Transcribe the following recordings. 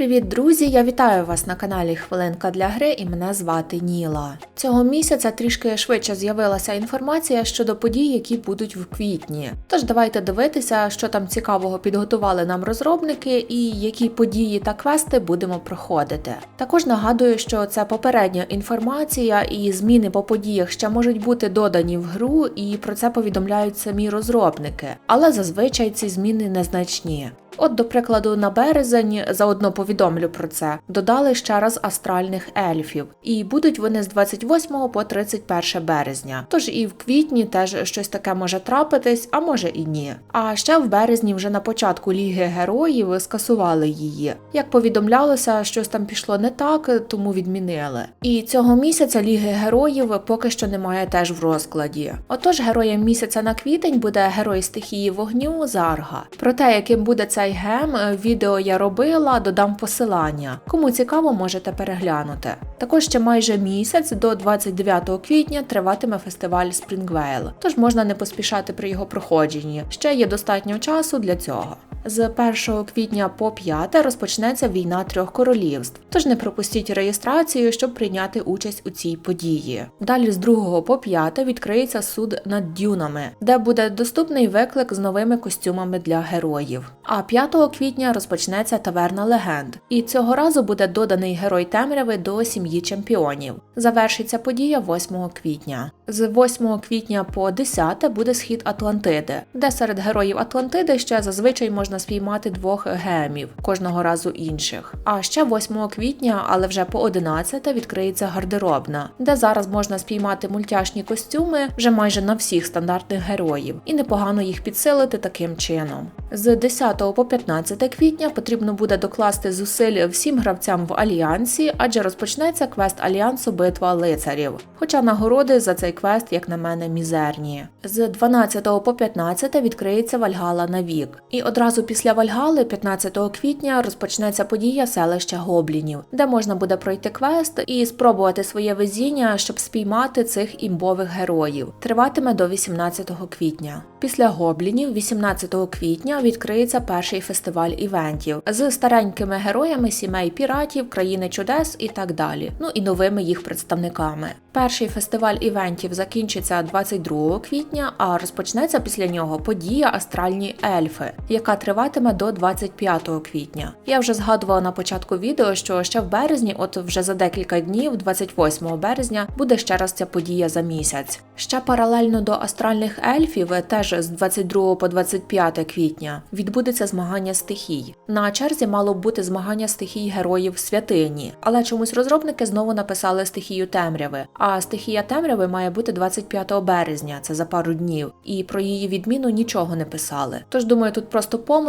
Привіт, друзі! Я вітаю вас на каналі Хвилинка для гри і мене звати Ніла. Цього місяця трішки швидше з'явилася інформація щодо подій, які будуть в квітні. Тож давайте дивитися, що там цікавого підготували нам розробники і які події та квести будемо проходити. Також нагадую, що це попередня інформація і зміни по подіях ще можуть бути додані в гру, і про це повідомляють самі розробники, але зазвичай ці зміни незначні. От, до прикладу, на березень заодно повідомлю про це. Додали ще раз астральних ельфів, і будуть вони з 28 по 31 березня. Тож і в квітні теж щось таке може трапитись, а може і ні. А ще в березні, вже на початку Ліги Героїв, скасували її. Як повідомлялося, щось там пішло не так, тому відмінили. І цього місяця Ліги Героїв поки що немає теж в розкладі. Отож, героєм місяця на квітень буде герой стихії вогню Зарга. Про те, яким буде цей гем, відео я робила, додам посилання. Кому цікаво, можете переглянути. Також ще майже місяць до 29 квітня триватиме фестиваль Спрінгвейл, тож можна не поспішати при його проходженні. Ще є достатньо часу для цього. З 1 квітня по 5 розпочнеться війна трьох королівств, тож не пропустіть реєстрацію, щоб прийняти участь у цій події. Далі з 2 по 5 відкриється суд над дюнами, де буде доступний виклик з новими костюмами для героїв. А 5 квітня розпочнеться таверна легенд, і цього разу буде доданий герой темряви до сім'ї чемпіонів. Завершиться подія 8 квітня. З 8 квітня по 10 буде схід Атлантиди, де серед героїв Атлантиди ще зазвичай можна спіймати двох гемів, кожного разу інших. А ще 8 квітня, але вже по 11 відкриється гардеробна, де зараз можна спіймати мультяшні костюми вже майже на всіх стандартних героїв, і непогано їх підсилити таким чином. З 10 по 15 квітня потрібно буде докласти зусиль всім гравцям в альянсі, адже розпочнеться квест альянсу Битва лицарів. Хоча нагороди за цей квест, як на мене, мізерні. З 12 по 15 відкриється Вальгала на вік. І одразу після Вальгали, 15 квітня, розпочнеться подія селища Гоблінів, де можна буде пройти квест і спробувати своє везіння, щоб спіймати цих імбових героїв. Триватиме до 18 квітня. Після гоблінів, 18 квітня, відкриється перший фестиваль івентів з старенькими героями сімей піратів, країни чудес і так далі. Ну і новими їх представниками. Перший фестиваль івентів закінчиться 22 квітня, а розпочнеться після нього подія Астральні ельфи, яка триватиме до 25 квітня. Я вже згадувала на початку відео, що ще в березні, от вже за декілька днів, 28 березня, буде ще раз ця подія за місяць. Ще паралельно до астральних ельфів, теж з 22 по 25 квітня, відбудеться змагання стихій. На черзі мало б бути змагання стихій героїв святині, але чомусь розробники знову написали стихію темряви. А стихія темряви має бути 25 березня, це за пару днів, і про її відміну нічого не писали. Тож думаю, тут просто помилка,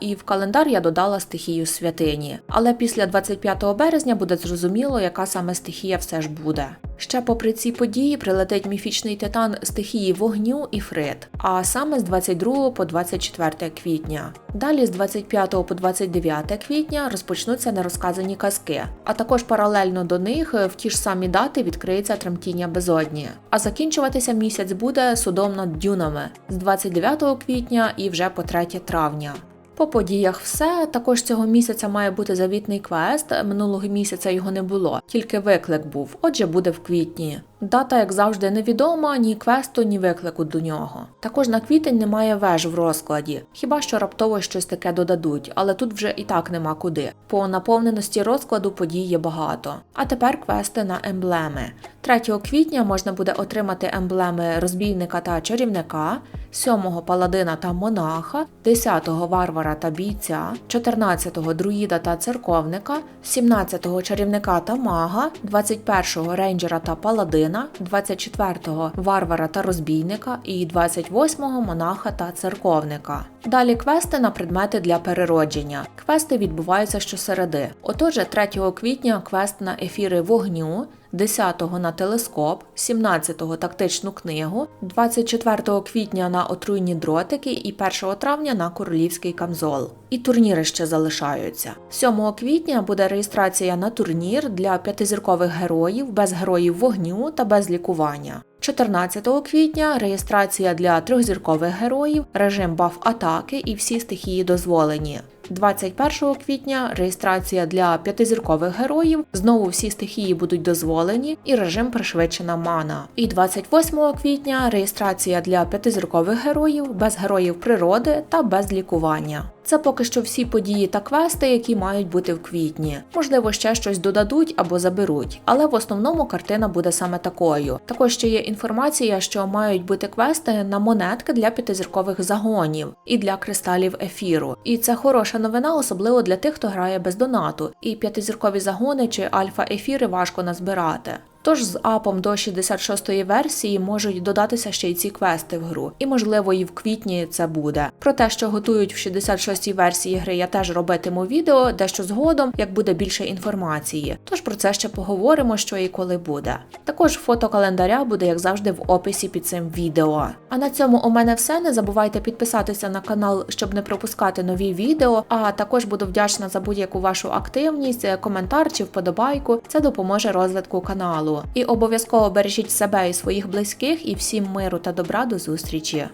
і в календар я додала стихію святині. Але після 25 березня буде зрозуміло, яка саме стихія все ж буде. Ще попри ці події прилетить міфічний титан стихії вогню і фрит, а саме з 22 по 24 квітня. Далі з 25 по 29 квітня розпочнуться нерозказані казки, а також паралельно до них в ті ж самі дати відкриється тремтіння безодні. А закінчуватися місяць буде судом над дюнами з 29 квітня і вже по 3 травня. По подіях все також цього місяця має бути завітний квест. Минулого місяця його не було, тільки виклик був. Отже, буде в квітні. Дата, як завжди, невідома, ні квесту, ні виклику до нього. Також на квітень немає веж в розкладі, хіба що раптово щось таке додадуть, але тут вже і так нема куди. По наповненості розкладу подій є багато. А тепер квести на емблеми. 3 квітня можна буде отримати емблеми розбійника та чарівника, 7-го паладина та монаха, 10-го варвара та бійця, 14-го друїда та церковника, 17-го чарівника та мага, 21-го рейнджера та паладина, 24-го варвара та розбійника і 28-го монаха та церковника. Далі квести на предмети для переродження. Квести відбуваються щосереди. Отож, 3 квітня квест на ефіри вогню. 10-го на телескоп, 17-го тактичну книгу, 24 квітня на отруйні дротики і 1 травня на королівський камзол. І турніри ще залишаються. 7 квітня буде реєстрація на турнір для п'ятизіркових героїв без героїв вогню та без лікування. 14 квітня реєстрація для трьохзіркових героїв, режим баф атаки і всі стихії дозволені. 21 квітня реєстрація для п'ятизіркових героїв. Знову всі стихії будуть дозволені, і режим пришвидшена мана. І 28 квітня реєстрація для п'ятизіркових героїв без героїв природи та без лікування. Це поки що всі події та квести, які мають бути в квітні. Можливо, ще щось додадуть або заберуть, але в основному картина буде саме такою. Також ще є інформація, що мають бути квести на монетки для п'ятизіркових загонів і для кристалів ефіру. І це хороша новина, особливо для тих, хто грає без донату. І п'ятизіркові загони чи альфа-ефіри важко назбирати. Тож з апом до 66-ї версії можуть додатися ще й ці квести в гру, і можливо і в квітні це буде. Про те, що готують в 66-й версії гри, я теж робитиму відео, дещо згодом, як буде більше інформації. Тож про це ще поговоримо, що і коли буде. Також фото календаря буде, як завжди, в описі під цим відео. А на цьому у мене все. Не забувайте підписатися на канал, щоб не пропускати нові відео. А також буду вдячна за будь-яку вашу активність, коментар чи вподобайку. Це допоможе розвитку каналу. І обов'язково бережіть себе і своїх близьких, і всім миру та добра до зустрічі.